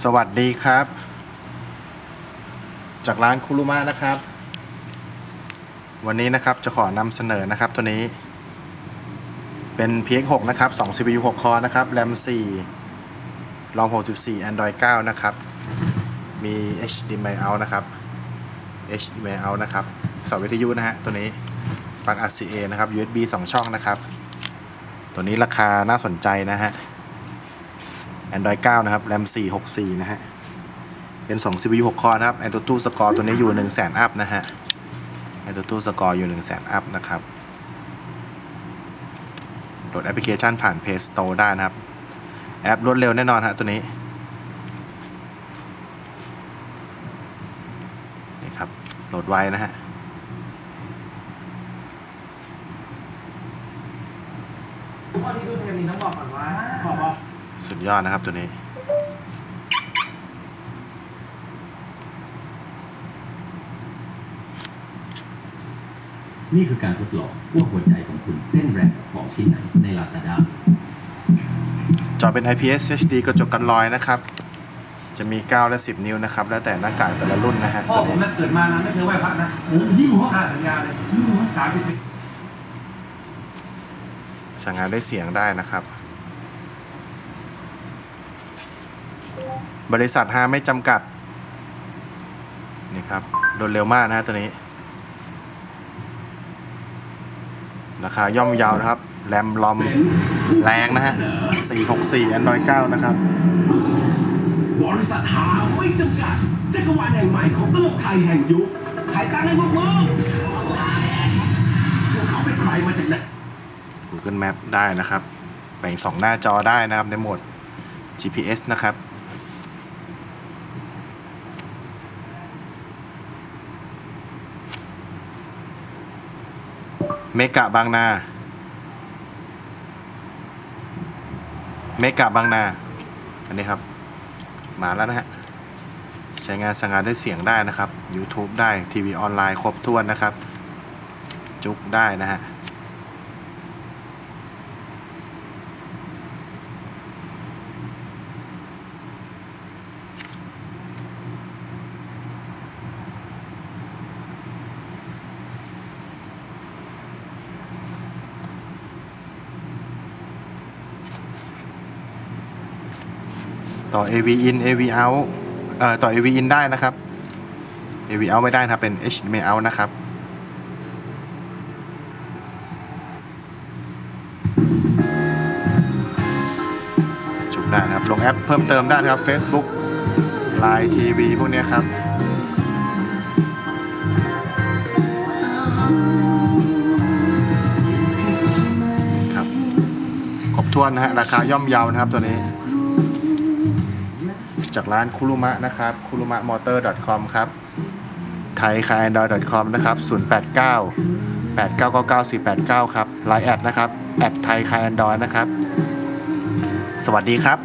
สวัสดีครับ จากร้านคุรุมะนะครับ วันนี้นะครับจะขอนำเสนอนะครับตัวนี้เป็น PX6 นะครับ2 CPU 6 core นะครับ RAM 4 ROM 64 Android 9 นะครับ มี HDMI out นะครับ HDMI out นะครับสอวิทยุนะฮะตัวนี้ปลั๊ก RCA นะครับ USB 2 ช่องนะครับ ตัวนี้ราคาน่าสนใจนะฮะ Android 9 นะครับ RAM 464 นะฮะ เป็น 2 CPU 6 core นะครับ AnTuTu Score ตัวนี้อยู่ 1 0 0 0 0 0อัพนะฮะ AnTuTu Score อยู่ 1 0 0 0 0 0อัพนะครับ โหลดแอปพลิเคชันผ่าน Play Store ได้นะครับ แอปรวดเร็วแน่นอนฮะตัวนี้ นี่ครับ โหลดไวนะฮะข้อที่ดูเทปนี้ต้องบอกก่อนว่าบอกว่า สุดยอดนะครับตัวนี้ นี่คือการทดลองว่าหัวใจของคุณเต้นแรงกับของชิ้นไหนใน Lazada จอเป็น IPS HD กระจกกันรอยนะครับ จะมี 9 และ 10 นิ้วนะครับ แล้วแต่หน้ากากแต่ละรุ่นนะฮะพ่อตัวผมนี้น่ะเกิดมานะไม่เคยไหว้พระนะโอ้ยิ่งหัวขาดสัญญาเลยยิ่งหัวสามสิบสั่งงานได้เสียงได้นะครับ บริษัทฮาไม่จำกัด นี่ครับโดนเร็วมากนะฮะตัวนี้ ราคาย่อมเยาวนะครับ แรมลอมแรงนะฮะ 464 Android 9 นะครับ บริษัทหาไม่จำกัดจักรวาลแห่งใหม่ของตลกไทยแห่งยุคใครตั้งให้พวกมึงพวกเขาเป็นใครมาจากไหน Google Map ได้นะครับ แบ่ง2หน้าจอได้นะครับในโหมด GPS นะครับ เมกะบางนา เมกะบางนา อันนี้ครับ มาแล้วนะฮะ ใช้งานสั่งงานด้วยเสียงได้นะครับ YouTube ได้ ทีวีออนไลน์ครบถ้วนนะครับ จุกได้นะฮะ ต่อ AV in AV out เอ่อต่อ AV in ได้นะครับ AV out ไม่ได้นะเป็น HDMI out นะครับจุกได้นะครับ ลงแอปเพิ่มเติมได้นะครับ Facebook Line TV พวกนี้ครับครับครบถ้วนนะฮะราคาย่อมเยานะครับตัวนี้ จากร้านคุรุมะนะครับคุรุมะมอเตอร์ .com ครับไทยคาแอนดรอย .com นะครับ 089 8999 489 ครับไลน์แอดนะครับแอดไทยคาแอนดรอยนะครับ สวัสดีครับ